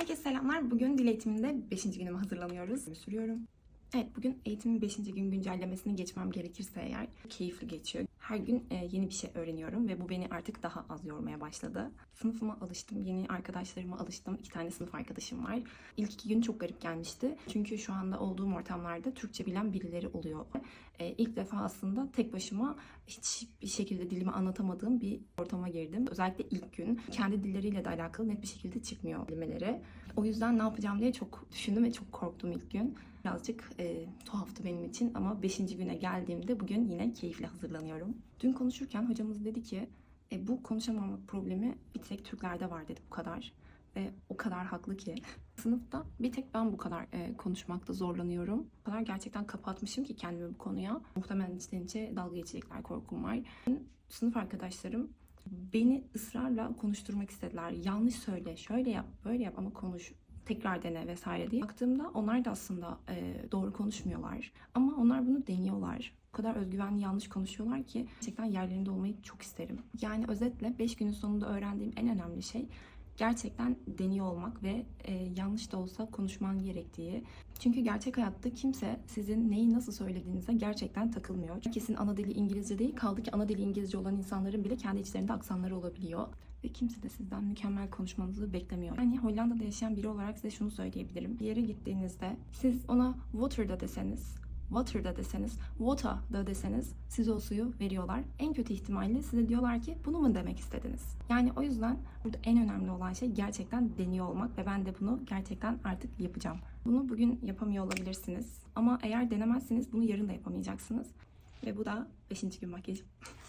Herkese selamlar. Bugün dil eğitiminde 5. günüme hazırlanıyoruz. Sürüyorum. Evet bugün eğitimin 5. gün güncellemesini geçmem gerekirse eğer keyifli geçiyor. Her gün e, yeni bir şey öğreniyorum ve bu beni artık daha az yormaya başladı. Sınıfıma alıştım, yeni arkadaşlarıma alıştım. İki tane sınıf arkadaşım var. İlk iki gün çok garip gelmişti. Çünkü şu anda olduğum ortamlarda Türkçe bilen birileri oluyor. E, ilk defa aslında tek başıma hiçbir şekilde dilimi anlatamadığım bir ortama girdim. Özellikle ilk gün kendi dilleriyle de alakalı net bir şekilde çıkmıyor kelimeleri. O yüzden ne yapacağım diye çok düşündüm ve çok korktum ilk gün. Birazcık e, tuhaftı benim için ama 5. güne geldiğimde bugün yine keyifle hazırlanıyorum. Dün konuşurken hocamız dedi ki e, bu konuşamamak problemi bir tek Türklerde var dedi bu kadar. Ve o kadar haklı ki. Sınıfta bir tek ben bu kadar e, konuşmakta zorlanıyorum. O kadar gerçekten kapatmışım ki kendimi bu konuya. Muhtemelen içten içe dalga geçecekler korkum var. Sınıf arkadaşlarım beni ısrarla konuşturmak istediler. Yanlış söyle, şöyle yap, böyle yap ama konuş tekrar dene vesaire diye. Baktığımda onlar da aslında e, doğru konuşmuyorlar. Ama onlar bunu deniyorlar. O kadar özgüvenli yanlış konuşuyorlar ki gerçekten yerlerinde olmayı çok isterim. Yani özetle 5 günün sonunda öğrendiğim en önemli şey gerçekten deniyor olmak ve e, yanlış da olsa konuşman gerektiği. Çünkü gerçek hayatta kimse sizin neyi nasıl söylediğinize gerçekten takılmıyor. Herkesin ana dili İngilizce değil, kaldı ki ana dili İngilizce olan insanların bile kendi içlerinde aksanları olabiliyor. Ve kimse de sizden mükemmel konuşmanızı beklemiyor. Yani Hollanda'da yaşayan biri olarak size şunu söyleyebilirim. Bir yere gittiğinizde siz ona water da deseniz, water da deseniz, water da deseniz size o suyu veriyorlar. En kötü ihtimalle size diyorlar ki bunu mu demek istediniz? Yani o yüzden burada en önemli olan şey gerçekten deniyor olmak ve ben de bunu gerçekten artık yapacağım. Bunu bugün yapamıyor olabilirsiniz ama eğer denemezseniz bunu yarın da yapamayacaksınız. Ve bu da 5. gün makyajım.